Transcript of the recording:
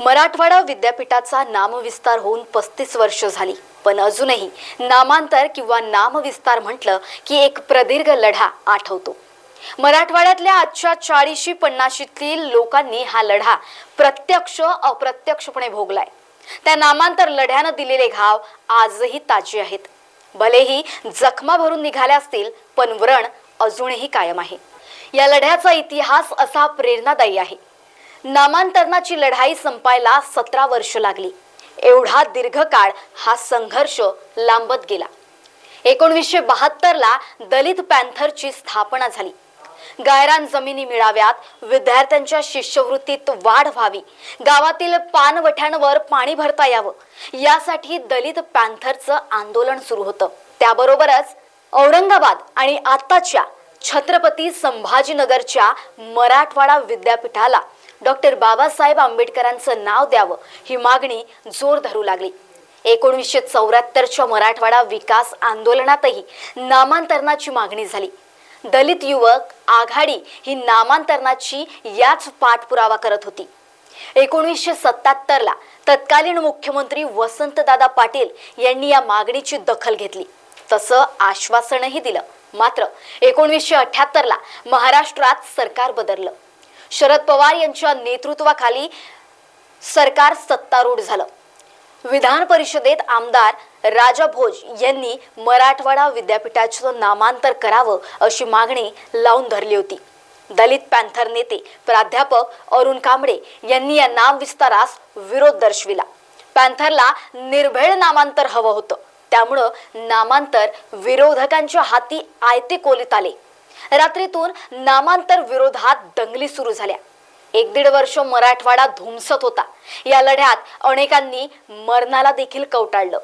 मराठवाडा विद्यापीठाचा नामविस्तार होऊन पस्तीस वर्ष झाली. पण अजूनही नामांतर किंवा नामविस्तार म्हटलं की एक प्रदीर्घ लढा आठवतो. मराठवाड्यातल्या आजच्या चाळीशी पन्नाशीतील लोकांनी हा लढा प्रत्यक्ष अप्रत्यक्षपणे भोगलाय. त्या नामांतर लढ्यानं दिलेले घाव आजही ताजे आहेत. भलेही जखमा भरून निघाल्या असतील पण व्रण अजूनही कायम आहे. या लढ्याचा इतिहास असा प्रेरणादायी आहे. नामांतरणाची लढाई संपायला सतरा वर्ष लागली. एवढा दीर्घकाळ हा संघर्ष लांबत गेला. एकोणवीसशे बहात्तरला दलित पॅन्थरची स्थापना झाली. गायरान जमिनी मिळाव्यात विद्यार्थ्यांच्या शिष्यवृत्तीत वाढ व्हावी गावातील पानवठ्यांवर पाणी भरता यावं यासाठी दलित पॅन्थरचं आंदोलन सुरू होतं. त्याबरोबरच औरंगाबाद आणि आत्ताच्या छत्रपती संभाजीनगरच्या मराठवाडा विद्यापीठाला डॉक्टर बाबासाहेब आंबेडकरांचं नाव द्यावं ही मागणी जोर धरू लागली. एकोणीसशे चौऱ्याहत्तरच्या मराठवाडा विकास आंदोलनातही नामांतरणाची मागणी झाली. दलित युवक आघाडी ही नामांतरणाची याच पाठपुरावा करत होती. एकोणीसशे सत्याहत्तरला तत्कालीन मुख्यमंत्री वसंतदादा पाटील यांनी या मागणीची दखल घेतली. तसं आश्वासनही दिलं. मात्र एकोणीसशे अठ्याहत्तरला महाराष्ट्रात सरकार बदललं. शरद पवार यांच्या नेतृत्वाखाली सरकार सत्तारूढ झालं. विधान परिषदेत आमदार राजा भोज यांनी मराठवाडा विद्यापीठाचं नामांतर करावं अशी मागणी लावून धरली होती. दलित पॅन्थर नेते प्राध्यापक अरुण कांबळे यांनी या नाम विस्तारास विरोध दर्शविला. पॅन्थरला निर्भेळ नामांतर हवं होतं. त्यामुळं नामांतर विरोधकांच्या हाती आयते कोलीत आले. रात्रीतून नामांतर विरोधात दंगली सुरू झाल्या. एक दीड वर्ष मराठवाडा धुमसत होता. या लढ्यात अनेकांनी मरणाला देखील कवटाळलं.